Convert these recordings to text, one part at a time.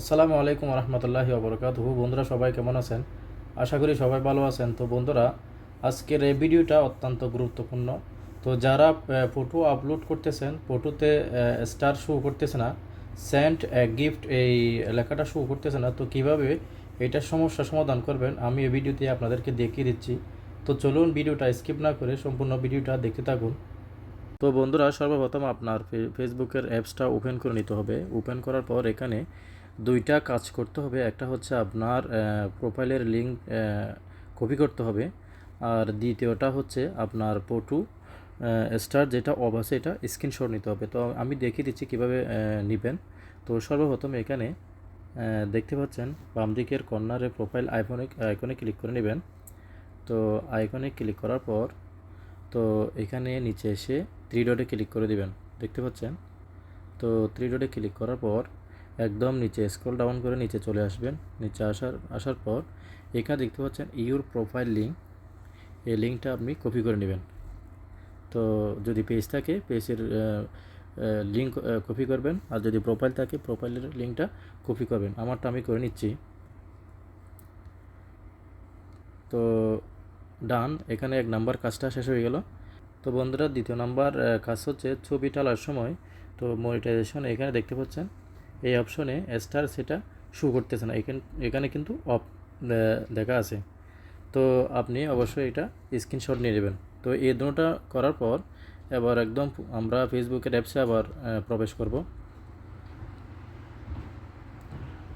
আসসালামু আলাইকুম রহমতুল্লাহি ওবরকাতুহু। বন্ধুরা, সবাই কেমন আছেন? আশা করি সবাই ভালো আছেন। তো বন্ধুরা, আজকের এই ভিডিওটা অত্যন্ত গুরুত্বপূর্ণ। তো যারা ফটো আপলোড করতেছেন ফটোতে স্টার শো করতেছে না সেন্ট গিফট এই লেখাটা শো করতেছে না, তো কীভাবে এটার সমস্যা সমাধান করবেন, আমি এই ভিডিওতে আপনাদেরকে দেখিয়ে দিচ্ছি। তো চলুন ভিডিওটা স্কিপ না করে সম্পূর্ণ ভিডিওটা দেখতে থাকুন। তো বন্ধুরা, সর্বপ্রথম আপনার ফেসবুকের অ্যাপসটা ওপেন করে নিতে হবে। ওপেন করার পর এখানে দুইটা কাজ করতে হবে। একটা হচ্ছে আপনার প্রোফাইলের লিঙ্ক কপি করতে হবে। আর দ্বিতীয়টা হচ্ছে আপনার পটু স্টার যেটা অফ আছে এটা স্ক্রিনশট নিতে হবে। তো আমি দেখিয়ে দিচ্ছি কীভাবে নেবেন। তো সর্বপ্রথম এখানে দেখতে পাচ্ছেন বাম দিকের কর্নারে প্রোফাইল আইকনে আইকনে ক্লিক করে নেবেন। তো আইকনে ক্লিক করার পর, তো এখানে নিচে এসে থ্রি ডটে ক্লিক করে দিবেন। দেখতে পাচ্ছেন? তো থ্রি ডটে ক্লিক করার পর একদম নিচে স্ক্রল ডাউন করে নিচে চলে আসবেন। নিচে আসার আসার পর এখানে দেখতে পাচ্ছেন ইউর প্রোফাইল লিঙ্ক এই লিঙ্কটা আপনি কপি করে নেবেন। তো যদি পেজ থাকে পেজের লিঙ্ক কপি করবেন। আর যদি প্রোফাইল থাকে প্রোফাইলের লিঙ্কটা কপি করবেন। আমারটা আমি করে নিচ্ছি। তো ডান, এখানে এক নাম্বার কাজটা শেষ হয়ে গেল। তো বন্ধুরা, দ্বিতীয় নাম্বার কাজ হচ্ছে ছবি টালার সময়। তো মনিটাইজেশন এখানে দেখতে পাচ্ছেন। এই অপশনে স্টার সেটা শু করতেছে না। এখানে এখানে কিন্তু অফ দেখা আছে। তো আপনি অবশ্যই এটা স্ক্রিনশট নিয়ে নেবেন। তো এই দুটোটা করার পর এবার একদম আমরা ফেসবুকের অ্যাপসে আবার প্রবেশ করব।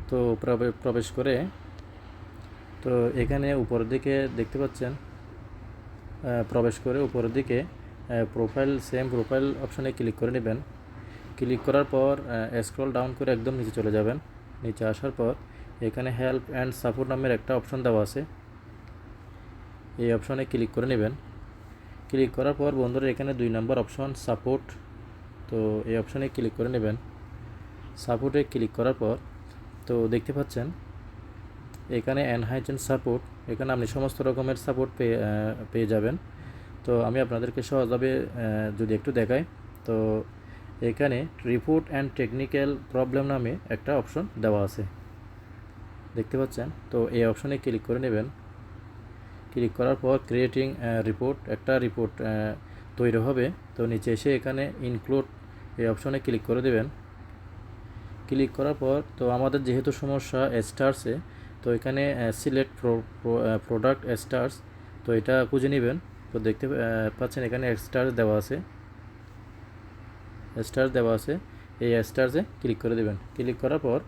তো প্রবে- প্রবেশ করে তো এখানে উপরের দিকে দেখতে পাচ্ছেন প্রবেশ করে উপরের দিকে প্রোফাইল সেম প্রোফাইল অপশানে ক্লিক করে নেবেন। ক্লিক করার পর স্ক্রল ডাউন করে একদম নিচে চলে যাবেন। নিচে আসার পর, এখানে হেল্প অ্যান্ড সাপোর্ট নামের একটা অপশন দেওয়া আছে। এই অপশনে ক্লিক করে নেবেন। ক্লিক করার পর, বন্ধুরা, এখানে দুই নম্বর অপশন সাপোর্ট তো এই অপশনে ক্লিক করে নেবেন। সাপোর্টে ক্লিক করার পর, তো দেখতে পাচ্ছেন, এখানে এনহাইজেন সাপোর্ট এখানে আপনি সমস্ত রকমের সাপোর্ট পেয়ে পেয়ে যাবেন। তো আমি আপনাদেরকে সহজভাবে যদি একটু দেখাই, তো এখানে রিপোর্ট অ্যান্ড টেকনিক্যাল প্রবলেম নামে একটা অপশন দেওয়া আছে। দেখতে পাচ্ছেন? তো এই অপশনে ক্লিক করে নেবেন। ক্লিক করার পর ক্রিয়েটিং রিপোর্ট একটা রিপোর্ট তৈরি হবে। তো নিচে এসে এখানে ইনক্লুড এই অপশনে ক্লিক করে দেবেন। ক্লিক করার পর তো আমাদের যেহেতু সমস্যা স্টার্সে তো এখানে সিলেক্ট প্রোডাক্ট স্টার্স তো এটা খুঁজে নেবেন। তো দেখতে পাচ্ছেন এখানে স্টার্স দেওয়া আছে। স্টার দেওয়া আছে, এই স্টারসে ক্লিক করে দেবেন। ক্লিক করার পর,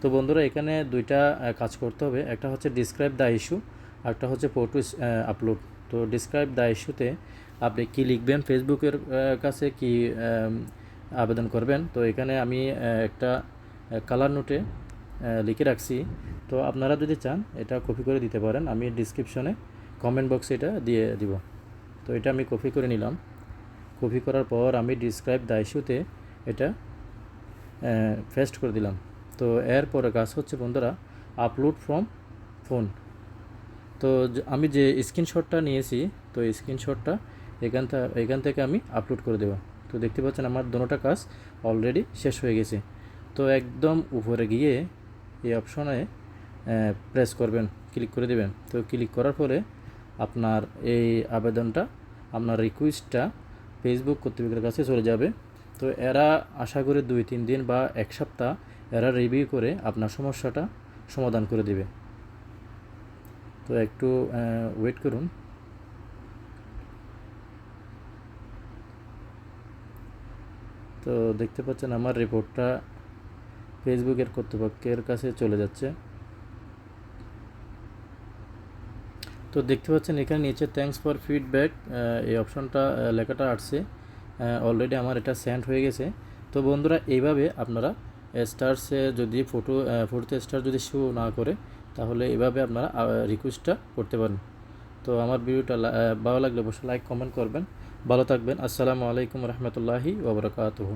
তো বন্ধুরা, এখানে দুইটা কাজ করতে হবে। একটা হচ্ছে ডিসক্রাইব দ্য ইস্যু একটা হচ্ছে photo upload to describe the ইস্যুতে আপনি কি লিখবেন ফেসবুকের কাছে কি আবেদন করবেন? তো এখানে আমি একটা কালার নোটে লিখে রাখছি। তো আপনারা যদি চান, এটা কপি করে দিতে পারেন। আমি ডিসক্রিপশনে কমেন্ট বক্সে এটা দিয়ে দিব। তো এটা আমি কপি করে নিলাম। কপি করার পর আমি ডিসক্রাইব দ্য ইস্যুতে এটা ফেস্ট করে দিলাম। তো এরপরে কাজ হচ্ছে বন্ধুরা আপলোড ফ্রম ফোন তো আমি যে স্ক্রিনশটটা নিয়েছি, তো স্ক্রিনশটটা এখান থেকে এখান থেকে আমি আপলোড করে দেবো। তো দেখতে পাচ্ছেন আমার দোনোটা কাজ অলরেডি শেষ হয়ে গেছে। তো একদম উপরে গিয়ে এই অপশনে প্রেস করবেন ক্লিক করে দেবেন। তো ক্লিক করার পরে আপনার এই আবেদনটা, আপনার রিকোয়েস্টটা ফেসবুক কর্তৃপক্ষের কাছে চলে যাবে। তো এরা আশা করি দুই, তিন দিন বা এক সপ্তাহ এরা রিভিউ করে আপনার সমস্যাটা সমাধান করে দেবে। তো একটু ওয়েট করুন। তো দেখতে পাচ্ছেন আমার রিপোর্টটা ফেসবুকের কর্তৃপক্ষের কাছে চলে যাচ্ছে। তো দেখতে পাচ্ছেন এখানে নিচে থ্যাঙ্কস ফর ফিডব্যাক এই অপশনটা লেখাটা আসছে। অলরেডি আমার এটা সেন্ড হয়ে গেছে। তো বন্ধুরা, এইভাবে আপনারা স্টারসে যদি ফটো ফটোতে স্টার যদি শো না করে, তাহলে এভাবে আপনারা রিকোয়েস্টটা করতে পারেন। তো আমার ভিডিওটা ভালো লাগলে অবশ্যই লাইক কমেন্ট করবেন। ভালো থাকবেন। আসসালামু আলাইকুম রহমতুল্লাহি ওবরাকাতুহু